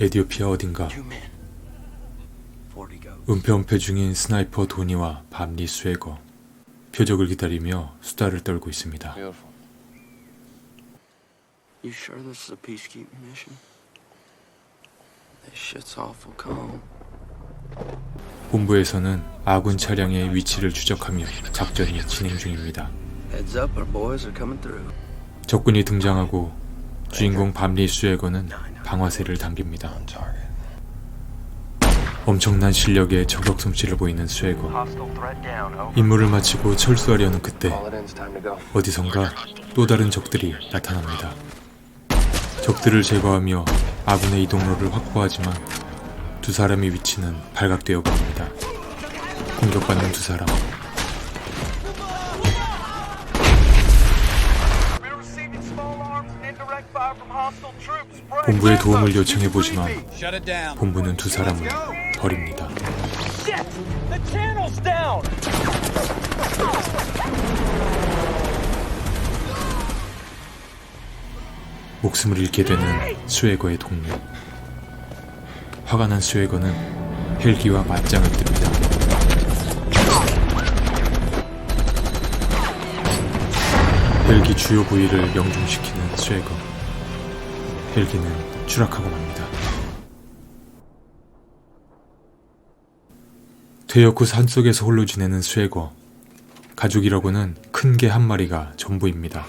에디오피아 어딘가. 은폐은폐 중인 스나이퍼 도니와 밤리 스웨거 표적을 기다리며 수다를 떨고 있습니다. 본부에서는 아군 차량의 위치를 추적하며 작전이 진행 중입니다. 적군이 등장하고 주인공 밤리 스웨거는 방아쇠를 당깁니다. 엄청난 실력의 저격 솜씨를 보이는 스웨거. Over. 임무를 마치고 철수하려는 그때. 어디선가 또 다른 적들이 나타납니다. 적들을 제거하며 아군의 이동로를 확보하지만 두 사람의 위치는 발각되어 보입니다. 공격받는 두 사람 본부의 도움을 요청해 보지만. 본부는 두 사람을 버립니다. 목숨을 잃게 되는 스웨거의 동료. 화가 난 스웨거는 헬기와 맞짱을 뜹니다. 헬기 주요 부위를 명중시키는 스웨거. 헬기는 추락하고 맙니다. 퇴역 후 산속에서 홀로 지내는 스웨거. 가족이라고는 큰 개 한 마리가 전부입니다.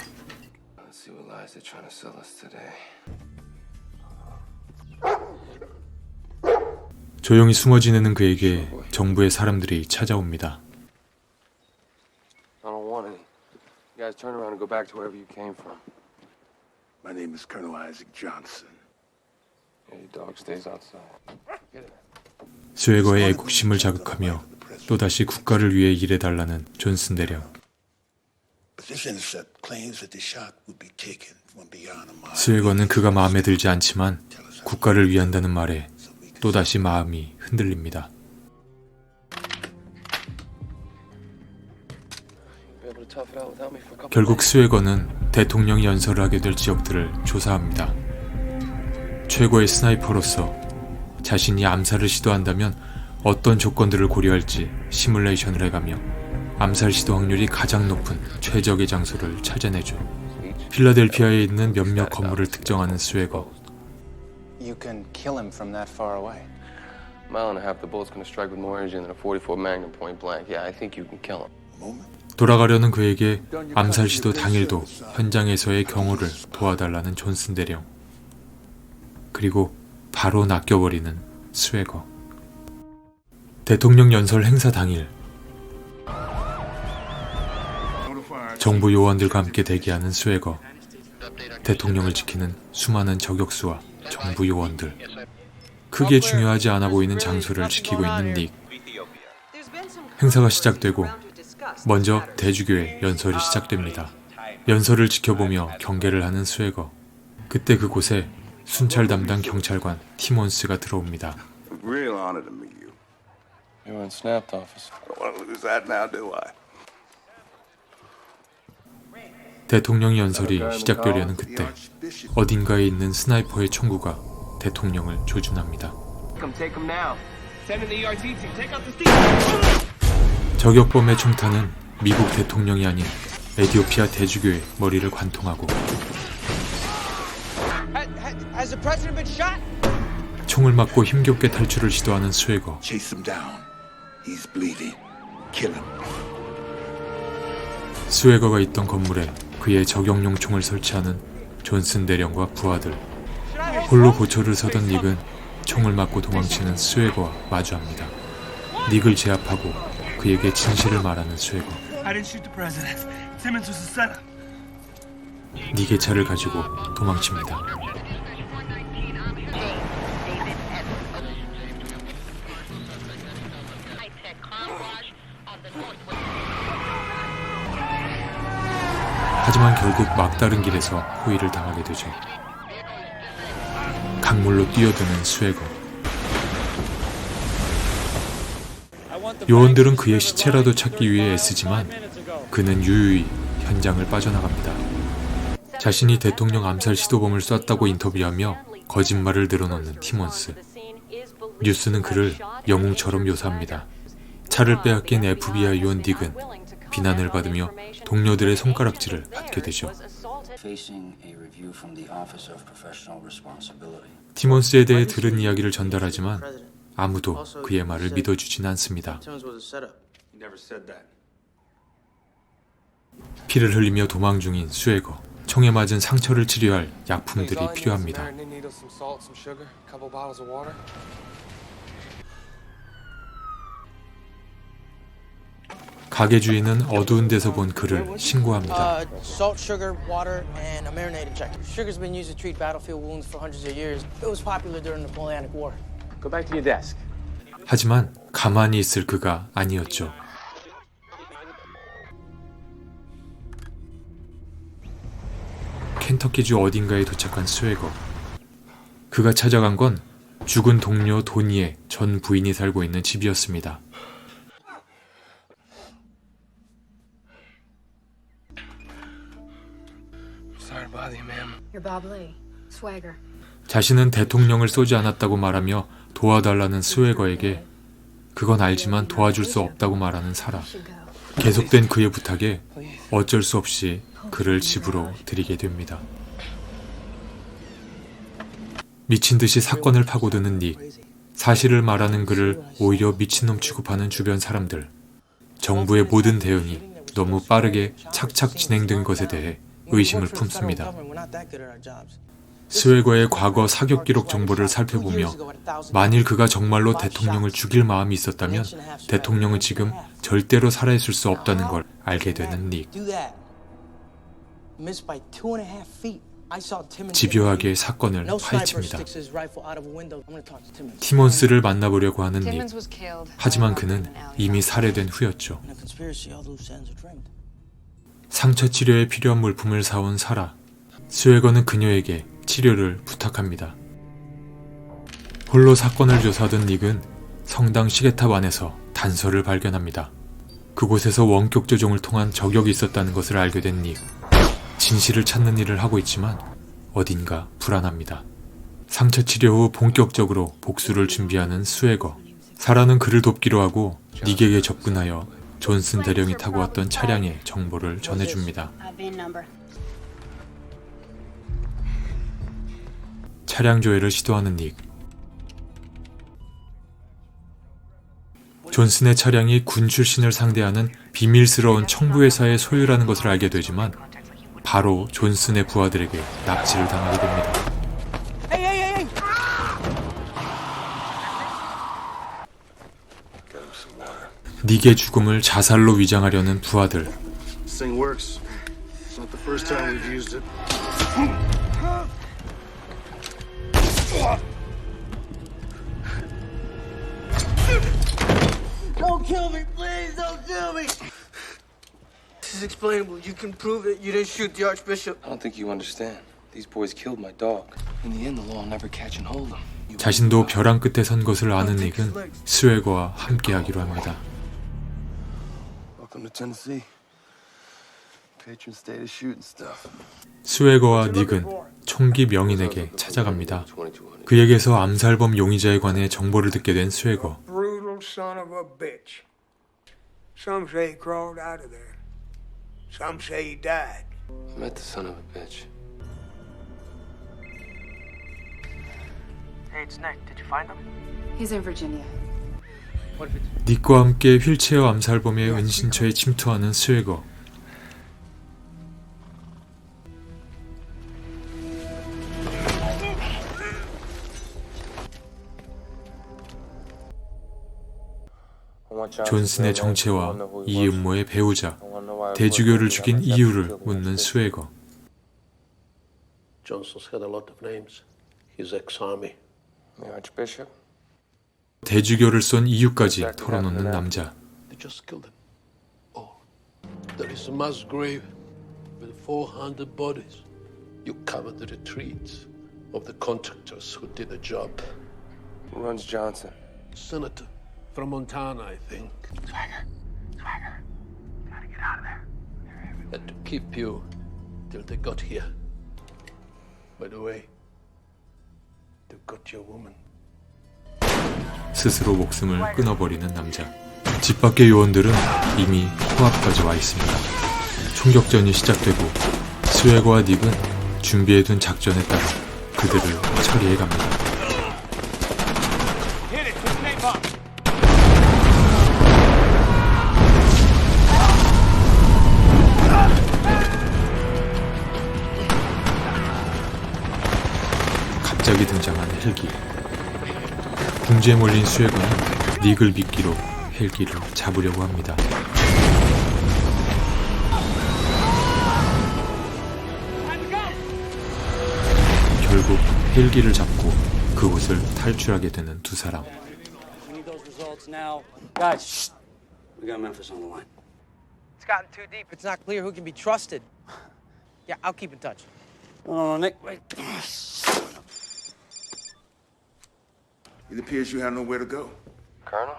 조용히 숨어 지내는 그에게 정부의 사람들이 찾아옵니다. I don't want any. You guys turn around and go back to wherever you came from. My name is Colonel Isaac Johnson. Yeah, your dog stays outside. Get it. 스웨거의 애국심을 자극하며 또다시 국가를 위해 일해달라는 존슨 대령. But this intercept claims that the shot would be taken from beyond a mile. 스웨거는 그가 마음에 들지 않지만 국가를 위한다는 말에 또다시 마음이 흔들립니다. 결국. 스웨거는 대통령이 연설을 하게 될 지역들을 조사합니다. 최고의 스나이퍼로서 자신이 암살을 시도한다면 어떤 조건들을 고려할지 시뮬레이션을 해가며 암살 시도 확률이 가장 높은 최적의 장소를 찾아내죠. 필라델피아에 있는 몇몇 건물을 특정하는 스웨거. You can kill him from that far away. Mile and a half, the bullet's gonna strike with more energy than a 44 Magnum point blank. Yeah, I think you can kill him. 돌아가려는 그에게 암살 시도 당일도 현장에서의 경호를 도와달라는 존슨 대령. 그리고 바로 낚여버리는 스웨거. 대통령 연설 행사 당일 정부 요원들과 함께 대기하는 스웨거. 대통령을 지키는 수많은 저격수와 정부 요원들. 크게 중요하지 않아 보이는 장소를 지키고 있는 닉. 행사가 시작되고 먼저 대주교의 연설이 시작됩니다. 연설을 지켜보며 경계를 하는 스웨거. 그때 그곳에 순찰 담당 경찰관 티몬스가 들어옵니다. Real honor to meet you. You were in snapped office. I don't want to lose that now, do I? 대통령 연설이 시작되려는 그때 어딘가에 있는 스나이퍼의 총구가 대통령을 조준합니다. 저격범의 총탄은 미국 대통령이 아닌 에디오피아 대주교의 머리를 관통하고 총을 맞고 힘겹게 탈출을 시도하는 스웨거. Chase him down. He's bleeding. Kill him. 스웨거가 있던 건물에 그의 저격용 총을 설치하는 존슨 대령과 부하들. 홀로 고초를 서던 닉은 총을 맞고 도망치는 스웨거와 마주합니다. 닉을 제압하고 그에게 진실을 말하는 스웨거. I didn't shoot the president. Simmons was a setup. 닉의 차를 가지고 도망칩니다. 하지만 결국 막다른 길에서 호위를 당하게 되죠. 강물로 뛰어드는 스웨거. 요원들은 그의 시체라도 찾기 위해 애쓰지만 그는 유유히 현장을 빠져나갑니다. 자신이 대통령 암살 시도범을 쐈다고 인터뷰하며 거짓말을 늘어놓는 티몬스. 뉴스는 그를 영웅처럼 묘사합니다. 차를 빼앗긴 FBI 요원 딕은 비난을 받으며 동료들의 손가락질을 받게 되죠. 티몬스에 대해 들은 이야기를 전달하지만 아무도 그의 말을 믿어주진 않습니다. Timmons was a setup. He never said that. 피를 흘리며 도망 중인 수에거. 총에 맞은 상처를 치료할 약품들이 필요합니다. 가게 주인은 어두운 데서 본 그를 신고합니다. Uh, salt, sugar, water, and a marinade injector. Sugar's been used to treat battlefield wounds for hundreds of years. It was popular during the Napoleonic War. Go back to your desk. 하지만 가만히 있을 그가 아니었죠. 켄터키주 어딘가에 도착한 스웨거. 그가 찾아간 건 죽은 동료 도니의 전 부인이 살고 있는 집이었습니다. 자신은 대통령을 쏘지 않았다고 말하며 도와달라는 스웨거에게 그건 알지만 도와줄 수 없다고 말하는 사라. 계속된 그의 부탁에 어쩔 수 없이 그를 집으로 들이게 됩니다. 미친 듯이 사건을 파고드는 닉. 사실을 말하는 그를 오히려 미친놈 취급하는 주변 사람들. 정부의 모든 대응이 너무 빠르게 착착 진행된 것에 대해 의심을 품습니다. 스웨거의 과거 사격 기록 정보를 살펴보며 만일 그가 정말로 대통령을 죽일 마음이 있었다면 대통령은 지금 절대로 살아있을 수 없다는 걸 알게 되는 닉. 집요하게 사건을 파헤칩니다. 티몬스를 만나보려고 하는 닉. 하지만 그는 이미 살해된 후였죠. 상처 치료에 필요한 물품을 사온 사라. 스웨거는 그녀에게 치료를 부탁합니다. 홀로 사건을 조사하던 닉은 성당 시계탑 안에서 단서를 발견합니다. 그곳에서 원격 조종을 통한 저격이 있었다는 것을 알게 된 닉. 진실을 찾는 일을 하고 있지만 어딘가 불안합니다. 상처 치료 후 본격적으로 복수를 준비하는 스웨거. 사라는 그를 돕기로 하고 닉에게 접근하여 존슨 대령이 타고 왔던 차량의 정보를 전해줍니다. 차량 조회를 시도하는 닉. 존슨의 차량이 군 출신을 상대하는 비밀스러운 청부회사의 소유라는 것을 알게 되지만 바로 존슨의 부하들에게 납치를 당하게 됩니다. 닉의 죽음을 자살로 위장하려는 부하들. This thing works. It's not the first time we've used it. Don't kill me, please! Don't kill me! This is explainable. You can prove it. You didn't shoot the Archbishop. I don't think you understand. These boys killed my dog. In the end, the law will never catch and hold them. You 자신도 벼랑 끝에 선 것을 아는 닉은 스웨거와 함께하기로 합니다. To Tennessee. Patron state of shooting stuff. 스웨거와 닉은 총기 명인에게 찾아갑니다. 2200. 그에게서 암살범 용의자에 관해 정보를 듣게 된 스웨거. Brutal son of a bitch. Some say he crawled out of there. Some say he died. I met the son of a bitch. Hey, it's Nick. Did you find him? He's in Virginia. 닉과 함께 휠체어 암살범의 은신처에 침투하는 스웨거. 존슨의 정체와 이. 음모의 배우자, 대주교를. 죽인 이유를 묻는. 스웨거. Johnson's got a lot of names. He's ex-army. The Archbishop? 대주교를 쏜 이유까지 털어놓는 남자. They just killed him. Oh, there is a mass grave with 400 bodies. You covered the retreats of the contractors who did the job. Who runs Johnson? Senator from Montana, I think. Swagger. Swagger. Gotta get out of there. Had to keep you till they got here. By the way, your woman. 스스로 목숨을 끊어버리는 남자. 집 밖의 요원들은 이미 코앞까지 와 있습니다. 총격전이 시작되고 스웨거와 닉은 준비해둔 작전에 따라 그들을 처리해 갑니다. Hit it, put napalm. 갑자기 등장한 헬기. 궁지에 몰린 스웨거는 닉을 미끼로 헬기를 잡으려고 합니다. 결국 헬기를 잡고 그곳을 탈출하게 되는 두 사람. We need those results now. Guys, shh. We got Memphis on the line. It's gotten too deep. It's not clear who can be trusted. Yeah, I'll keep in touch. No, no, no, Nick, wait. It appears you have nowhere to go. Colonel?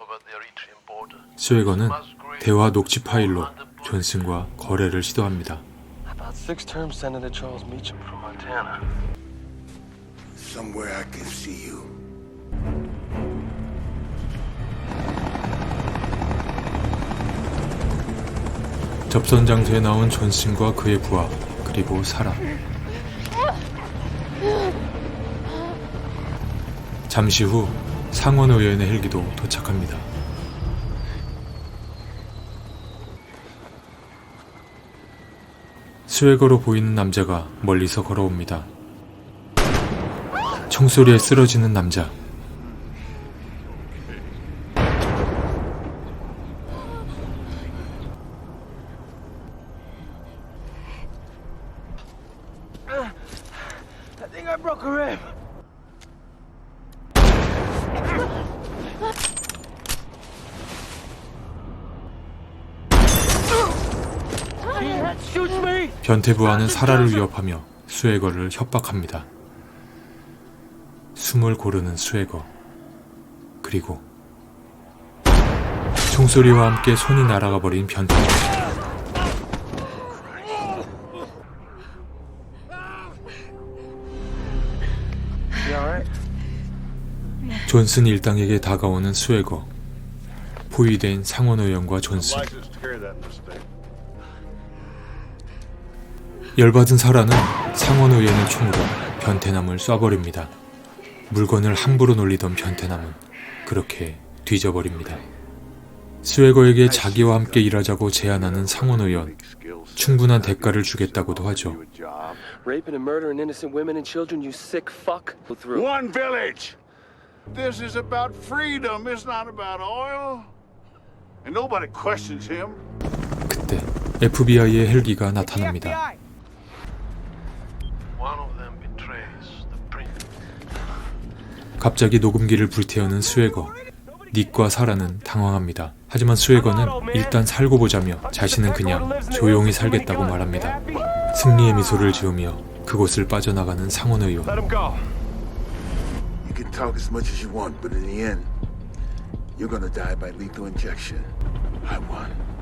Over the Eritrean border. 스웨거는 대화 녹취 파일로 존슨과 거래를 시도합니다. About six-term Senator Charles Meacham from Montana. Somewhere I can see you. 접선 장소에 나온 존슨과 그의 부하 그리고 사라. 잠시 후 상원 의원의 헬기도 도착합니다. 스웨거로 보이는 남자가 멀리서 걸어옵니다. 총소리에 쓰러지는 남자. I think I broke a rib. Shoots me! 변태부하는 사라를 위협하며 스웨거를 협박합니다. 숨을 고르는 스웨거. 그리고 총소리와 함께 손이 날아가 버린 변태. 존슨 일당에게 다가오는 스웨거. 포위된 상원 의원과 존슨. 열받은 사라는 상원 의원의 총으로 변태남을 쏴버립니다. 물건을 함부로 놀리던 변태남은 그렇게 뒤져버립니다. 스웨거에게 자기와 함께 일하자고 제안하는 상원 의원. 충분한 대가를 주겠다고도 하죠. Raping and murdering innocent women and children, you sick fuck. Go through. One village. This is about freedom. It's not about oil. And nobody questions him. 그때 FBI의 헬기가 나타납니다. 갑자기 녹음기를 불태우는 스웨거. 닉과 사라는 당황합니다. 하지만 스웨거는 일단 살고 보자며 자신은 그냥 조용히 살겠다고 말합니다. 승리의 미소를 지으며 그곳을 빠져나가는 상원 의원. Let him go. You can talk as much as you want, but in the end, you're gonna die by lethal injection. I won.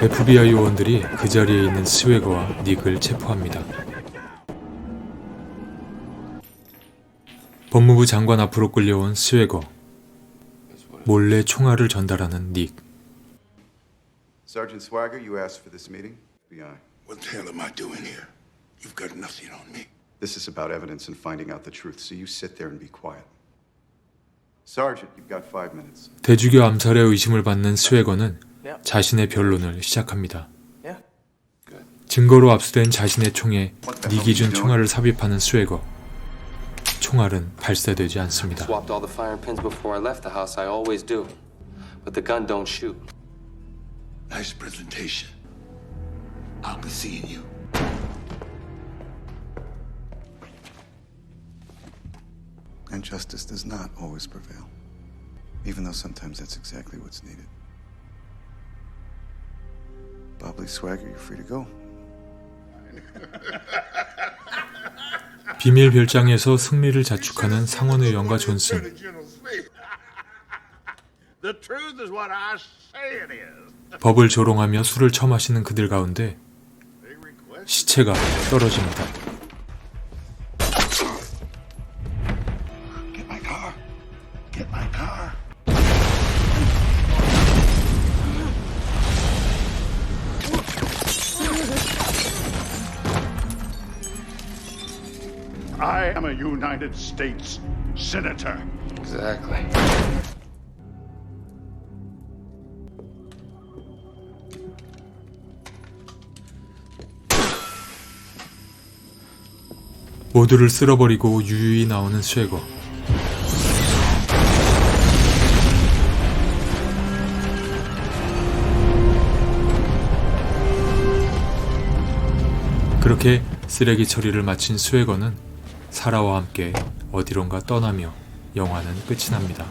FBI 요원들이 그 자리에 있는 스웨거와 닉을 체포합니다. 법무부 장관 앞으로 끌려온 스웨거. 몰래 총알을 전달하는 닉. Sergeant Swagger, you asked for this meeting. FBI. What the hell am I doing here? You've got nothing on me. This is about evidence and finding out the truth, so you sit there and be quiet. Sergeant, you've got five minutes. 대주교 암살의 의심을 받는 스웨거는 자신의 변론을 시작합니다. 증거로 압수된 자신의 총에 닉이 준 총알을 삽입하는 스웨거. 총알은 발사되지 않습니다. And justice does not always prevail, even though sometimes that's exactly what's needed. 비밀 별장에서 승리를 자축하는 상원 의원과 존슨. The truth is what I say it is. 법을 조롱하며 술을 처마시는 그들 가운데 시체가 떨어집니다. United States Senator. Exactly. 모두를 쓸어버리고 유유히 나오는 쇠거. 그렇게 쓰레기 처리를 마친 스웨거는 사라와 함께 어디론가 떠나며 영화는 끝이 납니다.